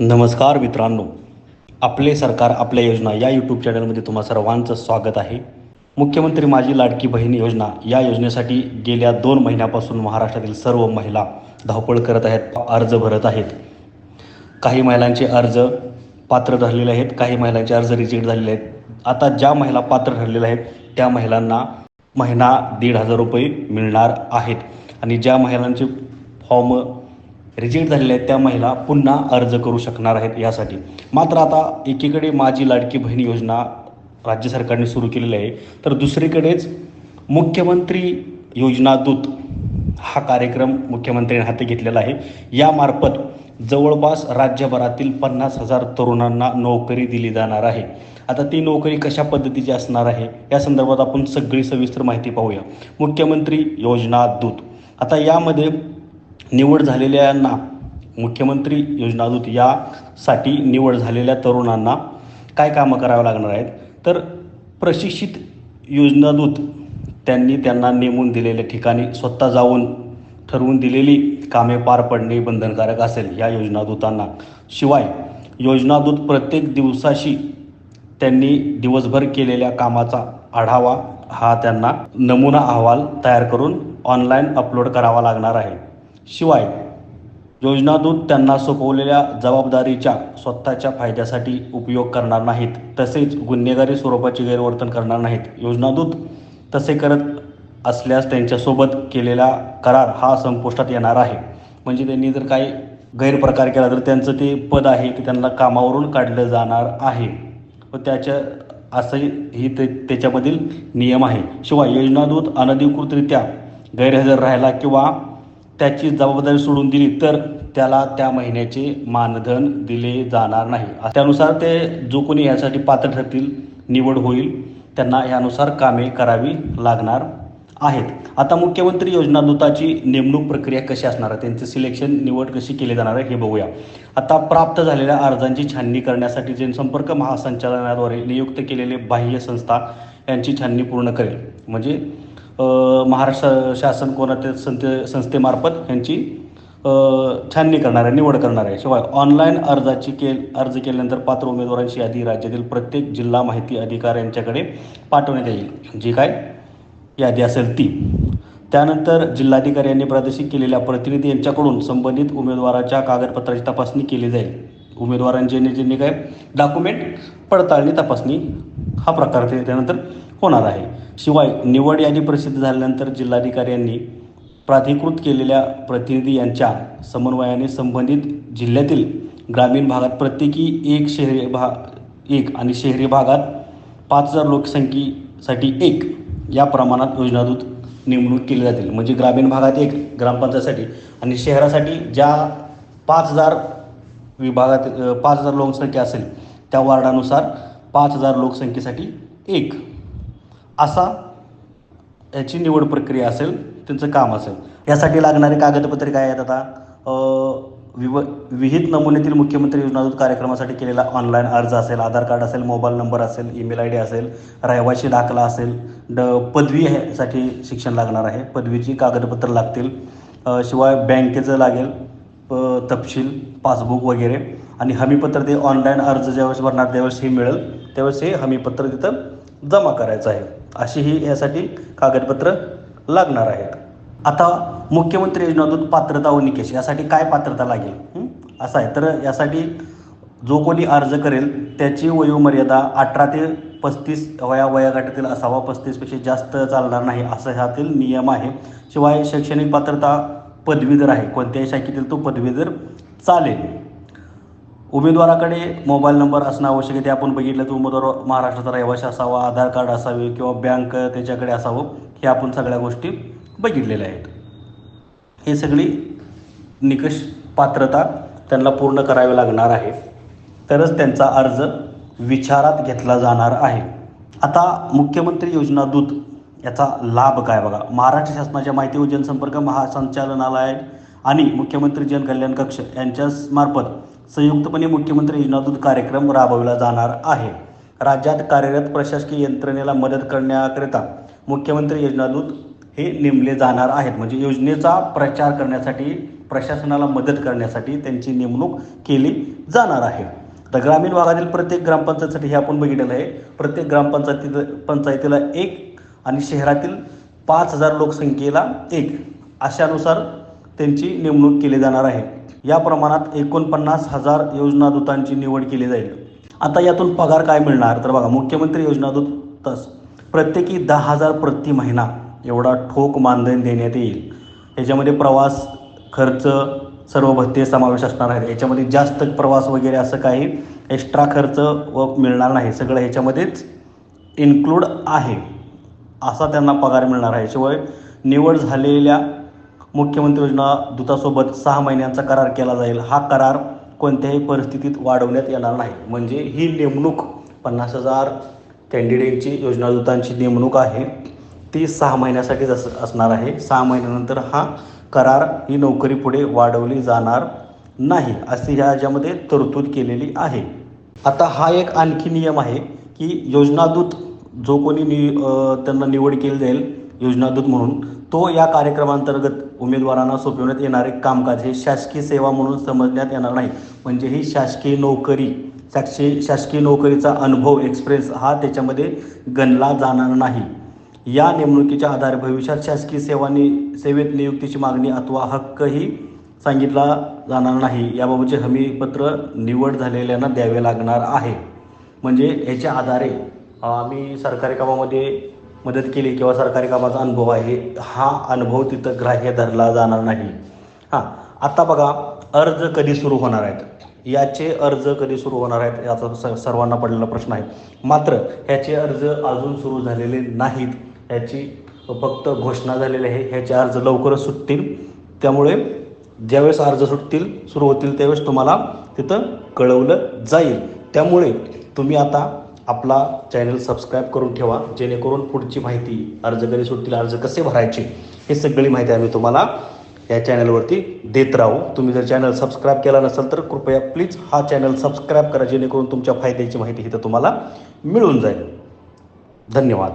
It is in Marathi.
नमस्कार मित्रांनो. आपले सरकार आपल्या योजना या यूट्यूब चॅनलमध्ये तुम्हा सर्वांचं स्वागत आहे. मुख्यमंत्री माझी लाडकी बहीण योजना या योजनेसाठी गेल्या दोन महिन्यापासून महाराष्ट्रातील सर्व महिला धावपळ करत आहेत अर्ज भरत आहेत. काही महिलांचे अर्ज पात्र ठरलेले आहेत काही महिलांचे अर्ज रिजेक्ट झालेले आहेत. आता ज्या महिला पात्र ठरलेल्या आहेत त्या महिलांना महिना दीड हजार रुपये मिळणार आहेत. आणि ज्या महिलांचे फॉर्म रिजेक्ट झालेल्या आहेत त्या महिला पुन्हा अर्ज करू शकणार आहेत यासाठी. मात्र आता एकीकडे माझी लाडकी बहीण योजना राज्य सरकारने सुरू केलेली आहे तर दुसरीकडेच मुख्यमंत्री योजना दूत हा कार्यक्रम मुख्यमंत्र्यांनी हाती घेतलेला आहे. यामार्फत जवळपास राज्यभरातील पन्नास हजार तरुणांना नोकरी दिली जाणार आहे. आता ती नोकरी कशा पद्धतीची असणार आहे या संदर्भात आपण सगळी सविस्तर माहिती पाहूया. मुख्यमंत्री योजना दूत. आता यामध्ये निवड झालेल्यांना मुख्यमंत्री योजनादूत यासाठी निवड झालेल्या तरुणांना काय कामं करावं लागणार आहेत? तर प्रशिक्षित योजनादूत त्यांनी त्यांना नेमून दिलेल्या ठिकाणी स्वतः जाऊन ठरवून दिलेली कामे पार पडणे बंधनकारक असेल या योजनादूतांना. शिवाय योजनादूत प्रत्येक दिवसाशी त्यांनी दिवसभर केलेल्या कामाचा आढावा हा त्यांना नमुना अहवाल तयार करून ऑनलाईन अपलोड करावा लागणार आहे. शिवाय योजनादूत त्यांना सोपवलेल्या जबाबदारीच्या स्वतःच्या फायद्यासाठी उपयोग करणार नाहीत. तसेच गुन्हेगारी स्वरूपाचे गैरवर्तन करणार नाहीत. योजनादूत तसे करत असल्यास त्यांच्यासोबत केलेला करार हा संपुष्टात येणार आहे. म्हणजे त्यांनी जर काही गैरप्रकार केला तर त्यांचं ते पद आहे ते त्यांना कामावरून काढलं जाणार आहे. व त्याच्या असंही ही ते त्याच्यामधील नियम आहे. शिवाय योजनादूत अनधिकृतरित्या गैरहजर राहिला किंवा त्याची जबाबदारी सोडून दिली तर त्याला त्या महिन्याचे मानधन दिले जाणार नाही. त्यानुसार ते जो कोणी यासाठी पात्र ठरतील निवड होईल. त्यांना यानुसार कामे करावी लागणार आहेत. आता मुख्यमंत्री योजना दूताची नेमणूक प्रक्रिया कशी असणार आहे? त्यांचं सिलेक्शन निवड कशी केली जाणार आहे हे बघूया. आता प्राप्त झालेल्या अर्जांची छाननी करण्यासाठी जनसंपर्क महासंचालनाद्वारे नियुक्त केलेले बाह्य संस्था यांची छाननी पूर्ण करेल. म्हणजे महाराष्ट्र शासन कोणाच्या संस्थे संस्थेमार्फत यांची छाननी करणार आहे निवड करणार आहे. शिवाय ऑनलाईन अर्जाची के अर्ज केल्यानंतर पात्र उमेदवारांची यादी राज्यातील प्रत्येक जिल्हा माहिती अधिकाऱ्यांच्याकडे पाठवण्यात येईल. जी काय यादी असेल ती. त्यानंतर जिल्हाधिकारी यांनी प्रादेशिक केलेल्या प्रतिनिधी यांच्याकडून संबंधित उमेदवाराच्या कागदपत्राची तपासणी केली जाईल. उमेदवारांचे ज्यांनी काय डॉक्युमेंट पडताळणी तपासणी हा प्रकार त्यानंतर होणार आहे. शिवाय निवड यादी प्रसिद्ध झाल्यानंतर जिल्हाधिकाऱ्यांनी प्राधिकृत केलेल्या प्रतिनिधी यांच्या समन्वयाने संबंधित जिल्ह्यातील ग्रामीण भागात प्रत्येकी एक शहरी भाग एक आणि शहरी भागात पाच हजार लोकसंख्येसाठी एक या प्रमाणात योजनादूत नेमणूक केली जातील. म्हणजे ग्रामीण भागात एक ग्रामपंचायतसाठी आणि शहरासाठी ज्या पाच हजार विभागात पाच हजार लोकसंख्या असेल त्या वार्डानुसार पाच हजार लोकसंख्येसाठी एक. असा याची निवड प्रक्रिया असेल त्यांचं काम असेल. यासाठी लागणारे कागदपत्रे काय आहेत आता? विव विहित नमुन्यातील मुख्यमंत्री योजनादूत कार्यक्रमासाठी केलेला ऑनलाईन अर्ज असेल आधार कार्ड असेल मोबाईल नंबर असेल ईमेल आय डी असेल रहिवाशी दाखला असेल ड पदवी ह्यासाठी साठी शिक्षण लागणार आहे. पदवीची कागदपत्र लागतील. शिवाय बँकेचं लागेल तपशील पासबुक वगैरे. आणि हमीपत्र ते ऑनलाईन अर्ज ज्यावेळेस भरणार त्यावेळेस हे मिळेल. त्यावेळेस हे हमीपत्र तिथं जमा करायचं आहे. अशी ही यासाठी कागदपत्र लागणार आहेत. आता मुख्यमंत्री योजनातून पात्रता व निकष यासाठी काय पात्रता लागेल? असं आहे. तर यासाठी जो कोणी अर्ज करेल त्याची वयोमर्यादा अठरा ते पस्तीस वया वयागटातील असावा पस्तीसपेक्षा जास्त चालणार नाही असं ह्यातील नियम आहे. शिवाय शैक्षणिक पात्रता पदवीधर आहे. कोणत्याही शाखेतील तो पदवीधर चालेल. उमेदवाराकडे मोबाईल नंबर असणं आवश्यक आहे ते आपण बघितलं तर उमेदवार महाराष्ट्राचा रहिवासी असावा आधार कार्ड असावे किंवा बँक त्याच्याकडे असावं हे आपण सगळ्या गोष्टी बघितलेल्या आहेत. हे सगळी निकष पात्रता त्यांना पूर्ण करावी लागणार आहे. तरच त्यांचा अर्ज विचारात घेतला जाणार आहे. आता मुख्यमंत्री योजना दूत याचा लाभ काय बघा? महाराष्ट्र शासनाच्या माहिती व जनसंपर्क महासंचालनालय आणि मुख्यमंत्री जनकल्याण कक्ष यांच्या मार्फत संयुक्तपणे मुख्यमंत्री योजना कार्यक्रम राबविला जाणार आहे. राज्यात कार्यरत प्रशासकीय यंत्रणेला मदत करण्याकरिता मुख्यमंत्री योजनादूत हे नेमले जाणार आहेत. म्हणजे योजनेचा प्रचार करण्यासाठी प्रशासनाला मदत करण्यासाठी त्यांची नेमणूक केली जाणार आहे. तर ग्रामीण भागातील प्रत्येक ग्रामपंचायतीसाठी हे आपण बघितलेलं आहे. प्रत्येक ग्रामपंचायती पंचायतीला एक आणि शहरातील पाच हजार लोकसंख्येला एक अशानुसार त्यांची नेमणूक केली जाणार आहे. या प्रमाणात एकोणपन्नास हजार योजनादूतांची निवड केली जाईल. आता यातून पगार काय मिळणार? तर बघा मुख्यमंत्री योजनादूतच तस प्रत्येकी दहा हजार प्रति महिना एवढा ठोक मानधन देण्यात येईल. याच्यामध्ये प्रवास खर्च सर्व भत्ते समावेश असणार आहेत. याच्यामध्ये जास्त प्रवास वगैरे असं काही एक्स्ट्रा खर्च व मिळणार नाही. सगळं ह्याच्यामध्येच इन्क्लूड आहे. असा त्यांना पगार मिळणार आहे. शिवाय निवड झालेल्या मुख्यमंत्री योजना दूतासोबत सहा महिन्यांचा करार केला जाईल. हा करार कोणत्याही परिस्थितीत वाढवण्यात येणार नाही. म्हणजे ही नेमणूक पन्नास हजार कॅन्डिडेटची योजना दूतांची नेमणूक आहे. ती सहा महिन्यासाठीच अस असणार आहे. सहा महिन्यानंतर हा करार ही नोकरी पुढे वाढवली जाणार नाही अशी ह्या याच्यामध्ये तरतूद केलेली आहे. आता हा एक आणखी नियम आहे की योजनादूत जो कोणी नि त्यांना निवड केली जाईल योजनादूत म्हणून तो या कार्यक्रमांतर्गत उमेदवारांना सोपवण्यात येणारे कामकाज हे शासकीय सेवा म्हणून समजण्यात येणार नाही. म्हणजे ही शासकीय नोकरी शासकीय शासकीय नोकरीचा अनुभव एक्सपिरियन्स हा त्याच्यामध्ये गणला जाणार नाही. या नेमणुकीच्या आधारे भविष्यात शासकीय सेवानी सेवेत नियुक्तीची मागणी अथवा हक्कही सांगितला जाणार नाही. याबाबतचे हमीपत्र निवड झालेल्यांना द्यावे लागणार आहे. म्हणजे याच्या आधारे आम्ही सरकारी कामामध्ये मदत केली किंवा सरकारी कामाचा अनुभव आहे हा अनुभव तिथं ग्राह्य धरला जाणार नाही. हां आता बघा अर्ज कधी सुरू होणार आहेत? याचे अर्ज कधी सुरू होणार आहेत याचा स सर्वांना पडलेला प्रश्न आहे. मात्र ह्याचे अर्ज अजून सुरू झालेले नाहीत. ह्याची फक्त घोषणा झालेली आहे. ह्याचे अर्ज लवकरच सुटतील. त्यामुळे ज्यावेळेस अर्ज सुटतील सुरू होतील त्यावेळेस तुम्हाला तिथं कळवलं जाईल. त्यामुळे तुम्ही आता आपला चॅनल सबस्क्राईब करून ठेवा जेणेकरून पुढची माहिती अर्ज कधी सुटतील अर्ज कसे भरायचे हे सगळी माहिती आम्ही तुम्हाला या चॅनलवरती देत राहू. तुम्ही जर चॅनल सबस्क्राईब केला नसेल तर कृपया प्लीज हा चॅनल सबस्क्राईब करा जेणेकरून तुमच्या फायद्याची माहिती इथं तुम्हाला मिळून जाईल. धन्यवाद.